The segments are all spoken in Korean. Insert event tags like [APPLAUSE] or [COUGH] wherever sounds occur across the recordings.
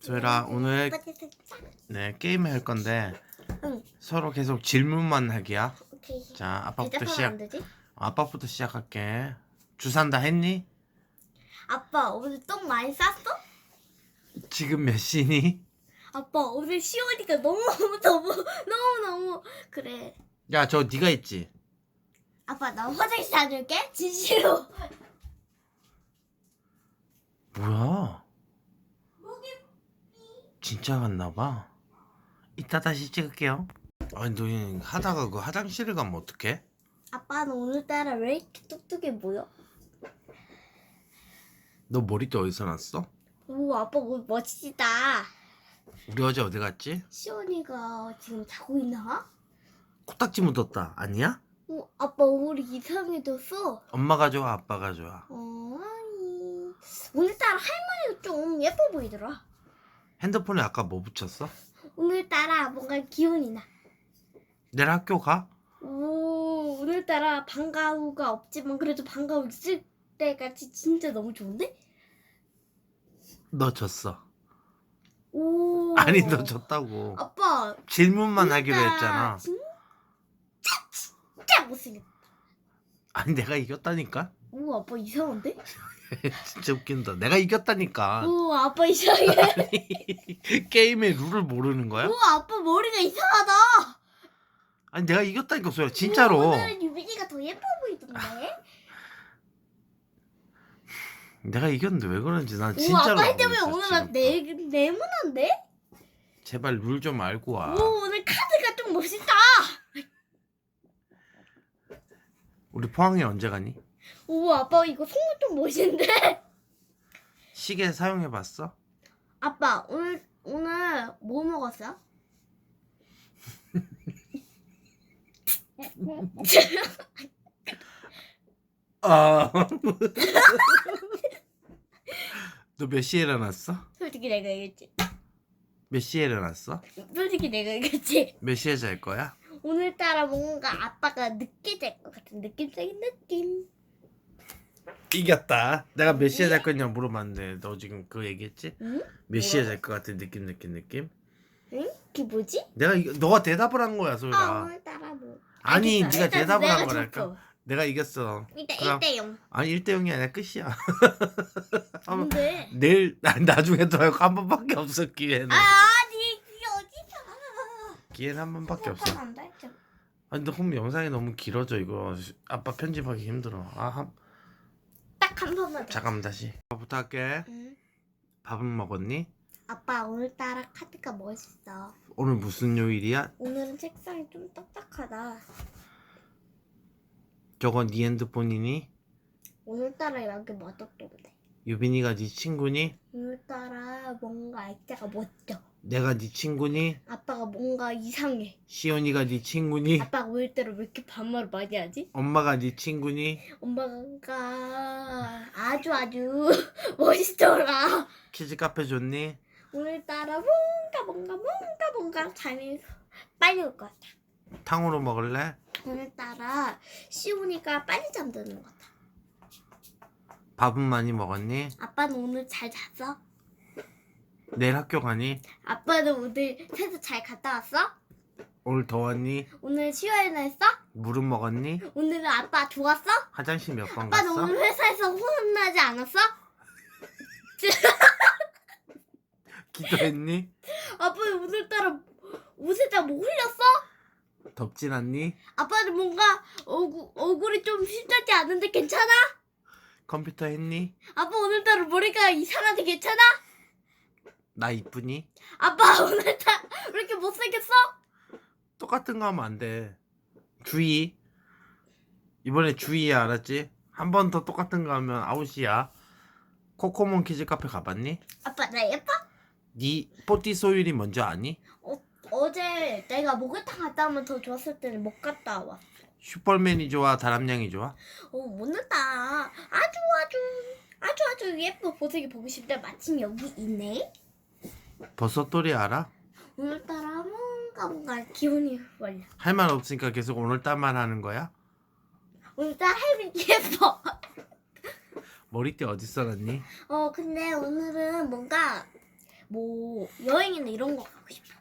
소율아 오늘 네 게임 할 건데 응. 서로 계속 질문만 하기야. 오케이. 자 아빠부터 대답하면 시작. 안 되지? 아빠부터 시작할게. 주산 다 했니? 아빠 오늘 똥 많이 쌌어? 지금 몇 시니? 아빠 오늘 시원이가 너무 너무 너무 너무 그래. 야 저 네가 했지. 아빠 나 화장실 다녀올게. 진실로. 뭐야? 진짜 갔나 봐. 이따 다시 찍을게요. 아니 너 하다가 그 화장실에 가면 어떡해? 아빠는 오늘따라 왜 이렇게 뚝뚝해 보여? 너 머리띠 어디서 났어? 오 아빠 오늘 멋지다. 우리 어제 어디 갔지? 시원이가 지금 자고 있나? 코딱지 묻었다. 아니야? 오 아빠 오늘 이상해졌어. 엄마가 좋아, 아빠가 좋아. 어, 아니. 오늘따라 할머니가 좀 예뻐 보이더라. 핸드폰에 아까 뭐 붙였어? 오늘따라 뭔가 기운이 나. 내일 학교 가? 오, 오늘따라 방과후가 없지만 그래도 방과후 있을 때같이 진짜 너무 좋은데? 너 졌어. 오. 아니 너 졌다고. 아빠. 질문만 하기로 했잖아. 진짜 진짜 못생겼다. 아니 내가 이겼다니까? 오, 아빠 이상한데? [LAUGHS] 진짜 웃긴다. 내가 이겼다니까. 오, 아빠 이상해. [LAUGHS] 게임의 룰을 모르는 거야? 오, 아빠 머리가 이상하다. 아니 내가 이겼다니까 소야 진짜로. 오, 오늘은 유빈이가 더 예뻐 보이던데? [LAUGHS] 내가 이겼는데 왜 그런지 난 오, 진짜로. 아빠 할 때문에 모르겠어, 오늘 나 지금부터. 네, 네모난데? 제발 룰 좀 알고 와. 오, 오늘 카드가 좀 멋있다. 우리 포항에 언제 가니? 오, 아빠 이거 속물 좀 멋있는데? 시계 사용해 봤어? 아빠 오늘 오늘 뭐 먹었어? 아. [LAUGHS] 너 몇 시에 일어났어? 솔직히 내가 얘기했지. 몇 시에 일어났어? 솔직히 내가 얘기했지. 몇 시에 잘 거야? 오늘따라 뭔가 아빠가 늦게 잘 것 같은 느낌적인 느낌. 이겼다. 내가 몇 시에 잘 거냐 물어봤는데 너 지금 그거 얘기했지? 응? 몇 시에? 잘 것 같은 느낌 느낌 느낌? 응? 그게 뭐지? 내가 이거, 너가 대답을 한 거야 아 소율아. 오늘따라 뭐. 아니 알겠어. 네가 일단 대답을 내가 한 거랄까. 내가 이겼어. 일단 그럼. 1대 0. 아니 1대 0이 아니라 끝이야. [LAUGHS] 뭔데? 내일 나, 나중에 더 하고 한 번밖에 없어 기회는. 아 아니 어디서? 기회는 한 번밖에 없어. 안 돼. 좀. 아니 너홈 영상이 너무 길어져 이거. 아빠 편집하기 힘들어. 아 한, 딱 한 번만 더. 잠깐만 다시. 부탁할게. 응. 밥은 먹었니? 아빠 오늘따라 카드가 멋있어. 오늘 무슨 요일이야? 오늘은 책상이 좀 딱딱하다. 저거 네 핸드폰이니? 오늘따라 여기 멋없던데. 유빈이가 네 친구니? 오늘따라 뭔가 액자가 멋져. 내가 네 친구니? 아빠가 뭔가 이상해. 시온이가 네 친구니? 아빠가 오늘따라 왜 이렇게 반말을 많이 하지? 엄마가 네 친구니? 엄마가 아주 아주 [LAUGHS] 멋있더라. 키즈 카페 좋니? 오늘따라 뭔가 뭔가 뭔가 뭔가 잠이 빨리 올 것 같아. 탕후루 먹을래? 오늘따라 시온이가 빨리 잠드는 것 같아. 밥은 많이 먹었니? 아빠는 오늘 잘 잤어? 내일 학교 가니? 아빠는 오늘 세수 잘 갔다 왔어? 오늘 더웠니? 오늘 쉬어야 했어? 물은 먹었니? 오늘은 아빠 좋았어? 화장실 몇번 갔어? 오늘 회사에서 혼나지 않았어? [LAUGHS] 기도했니? 아빠는 오늘따라 옷에다 뭐 흘렸어? 덥진 않니? 아빠는 뭔가 얼굴, 얼굴이 좀 심상치 않은데 괜찮아? 컴퓨터 했니? 아빠 오늘따라 머리가 이상한데 괜찮아? 나 이쁘니? 아빠 [LAUGHS] 오늘따라 왜 이렇게 못생겼어? 똑같은 거 하면 안 돼. 주의. 이번에 주의야, 알았지? 한 번 더 똑같은 거 하면 아웃이야. 코코몬 키즈 카페 가봤니? 아빠 나 예뻐? 네 뽀띠 소율이 먼저 아니? 어, 어제 내가 목욕탕 갔다 오면 더 좋았을 때는 못 갔다 와. 슈퍼맨이 좋아, 다람냥이 좋아? 어, 못났다. 아주 아주 아주 아주 예쁜 보색이 보고 싶다. 마침 여기 있네. 버섯돌이 알아? 오늘따라 뭔가 뭔가 기분이 올라. 할 말 없으니까 계속 오늘따만 하는 거야? 오늘따라 할머니 예뻐. 머리띠 어디 써놨니? 어 근데 오늘은 뭔가 뭐 여행이나 이런 거 가고 싶어.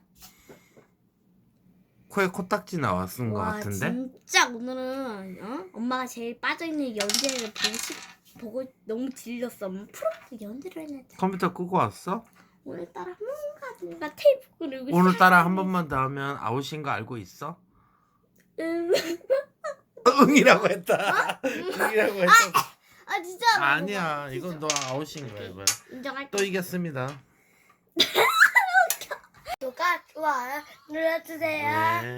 코에 코딱지 나왔은 것 와 같은데? 진짜 오늘은 어? 엄마가 제일 빠져있는 연재를 보고 싶 보고 너무 질렸어. 엄마 프로젝트 연재를 했는데 컴퓨터 끄고 왔어? 오늘따라 뭔가 뭔가 테이프 그리고 오늘따라 한 번만 더 하면 아웃인 거 알고 있어? 응. 응이라고 했다. 응이라고 했다. 아 진짜 아니야, 이건 너 아웃인 거야 이번. 인정할게. 또 이겼습니다. [LAUGHS] 구독과 좋아요 눌러주세요. 네.